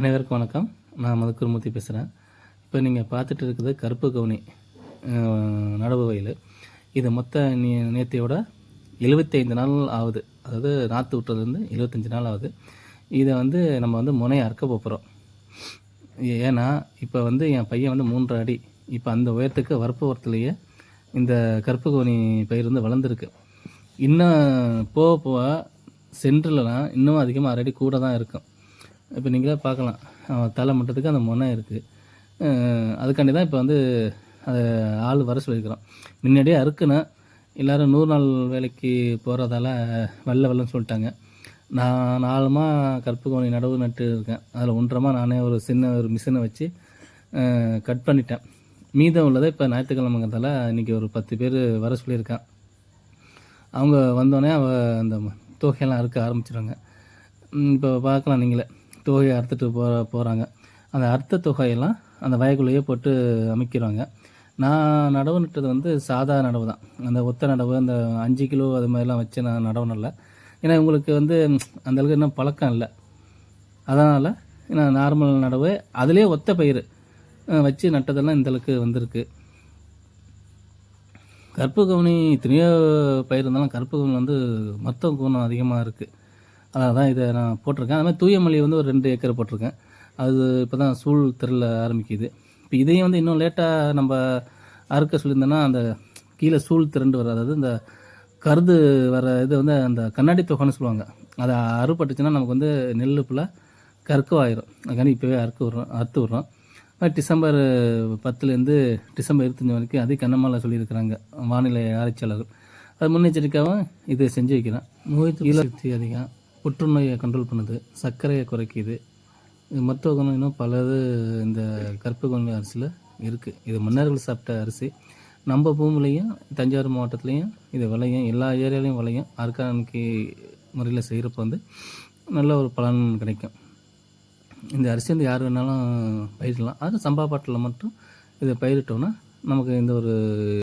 அனைவருக்கும் வணக்கம். நான் மதுக்குருமூர்த்தி பேசுகிறேன் இப்போ நீங்கள் பார்த்துட்டு இருக்குது கருப்பு கவுனி நடவு வயல். இது மொத்த நீ நேர்த்தியோட எழுபத்தைந்து நாள் ஆகுது. அதாவது நாற்று விட்டதுலேருந்து எழுபத்தஞ்சு நாள் ஆகுது. இதை வந்து நம்ம வந்து முனையை அறுக்க போகிறோம் ஏன்னா இப்போ வந்து என் பையன் வந்து மூன்று அடி. இப்போ அந்த உயரத்துக்கு வரப்பு உரத்துலேயே இந்த கருப்பு கவுனி பயிர் வந்து வளர்ந்துருக்கு. இன்னும் போக போக சென்ட்ரலாம் இன்னும் அதிகமாக அரடி அடி கூட தான் இருக்கும். இப்போ நீங்களே பார்க்கலாம். அவன் தலை மட்டத்துக்கு அந்த முனை இருக்குது அதுக்காண்டி தான் இப்போ வந்து அதை ஆள் வர சொல்லியிருக்கிறோம். முன்னாடியே அறுக்குனேன் எல்லோரும் நூறு நாள் வேலைக்கு போகிறதால வெள்ளை வெள்ளன்னு சொல்லிட்டாங்க. நான் நாலுமா கருப்பு கோணி நடவு நட்டு இருக்கேன். அதில் ஒன்றமாக நானே ஒரு சின்ன ஒரு மிஷினை வச்சு கட் பண்ணிட்டேன். மீதம் உள்ளதை இப்போ ஞாயிற்றுக்கிழமைங்கிறதால இன்றைக்கி ஒரு பத்து பேர் வர சொல்லியிருக்கேன். அவங்க வந்தோடனே அவ அந்த தொகையெல்லாம் அறுக்க ஆரம்பிச்சிடுவாங்க இப்போ பார்க்கலாம் நீங்களே. தொகையை அறுத்துட்டு போ போகிறாங்க அந்த அறுத்த தொகையெல்லாம் அந்த வயக்குள்ளேயே போட்டு அமைக்கிறாங்க. நான் நடவு நட்டது வந்து சாதா நடவு தான். அந்த ஒத்த நடவு அந்த அஞ்சு கிலோ அது மாதிரிலாம் வச்சு நான் நடவு நடல ஏன்னா உங்களுக்கு வந்து அந்த அளவுக்கு இன்னும் பழக்கம் இல்லை. அதனால் நான் நார்மல் நடவு அதுலேயே ஒத்த பயிர் வச்சு நட்டதெல்லாம் இந்த அளவுக்கு வந்திருக்கு. கருப்பு கவுனி எத்தனையோ பயிர் இருந்தாலும் கருப்பு கவுனி வந்து மொத்த குணம் அதிகமாக இருக்குது அதான் தான் இதை நான் போட்டிருக்கேன். அது மாதிரி தூயமல்லி வந்து ஒரு ரெண்டு ஏக்கர் போட்டிருக்கேன். அது இப்போ தான் சூழ் திரள ஆரம்பிக்குது. இப்போ இதையும் வந்து இன்னும் லேட்டாக நம்ம அறுக்க சொல்லியிருந்தோன்னா அந்த கீழே சூழ் திரண்டு வர அதாவது இந்த கருது வர இது வந்து அந்த கண்ணாடி தொகைன்னு சொல்லுவாங்க. அதை அறுபட்டுச்சுன்னா நமக்கு வந்து நெல் ஃபுல்லாக கற்கவாயிரும் அதுக்காண்டி இப்போவே அறுக்க விட்றோம் அறுத்து விட்றோம். டிசம்பர் பத்துலேருந்து டிசம்பர் இருபத்தஞ்சி வரைக்கும் அதே கண்ணமால சொல்லியிருக்கிறாங்க வானிலை ஆராய்ச்சியாளர்கள். அது முன்னெச்சரிக்கையாகவும் இதை செஞ்சு வைக்கிறேன். நோய் சக்தி அதிகம். புற்றுநோயை கண்ட்ரோல் பண்ணுது சர்க்கரையை குறைக்குது. இது மருத்துவ குணம் இன்னும் பலது இந்த கருப்பு கொண்ட அரிசியில் இருக்குது இது மன்னர்கள் சாப்பிட்ட அரிசி. நம்ம பூமிலையும் தஞ்சாவூர் மாவட்டத்துலேயும் இது விளையும். எல்லா ஏரியாலையும் விளையும். ஆர்கானிக்கு முறையில் செய்கிறப்ப வந்து நல்ல ஒரு பலன் கிடைக்கும். இந்த அரிசி வந்து யார் வேணாலும் பயிரிடலாம். அது சம்பா பாட்டில் மட்டும் இதை பயிரிட்டோம்னா நமக்கு இந்த ஒரு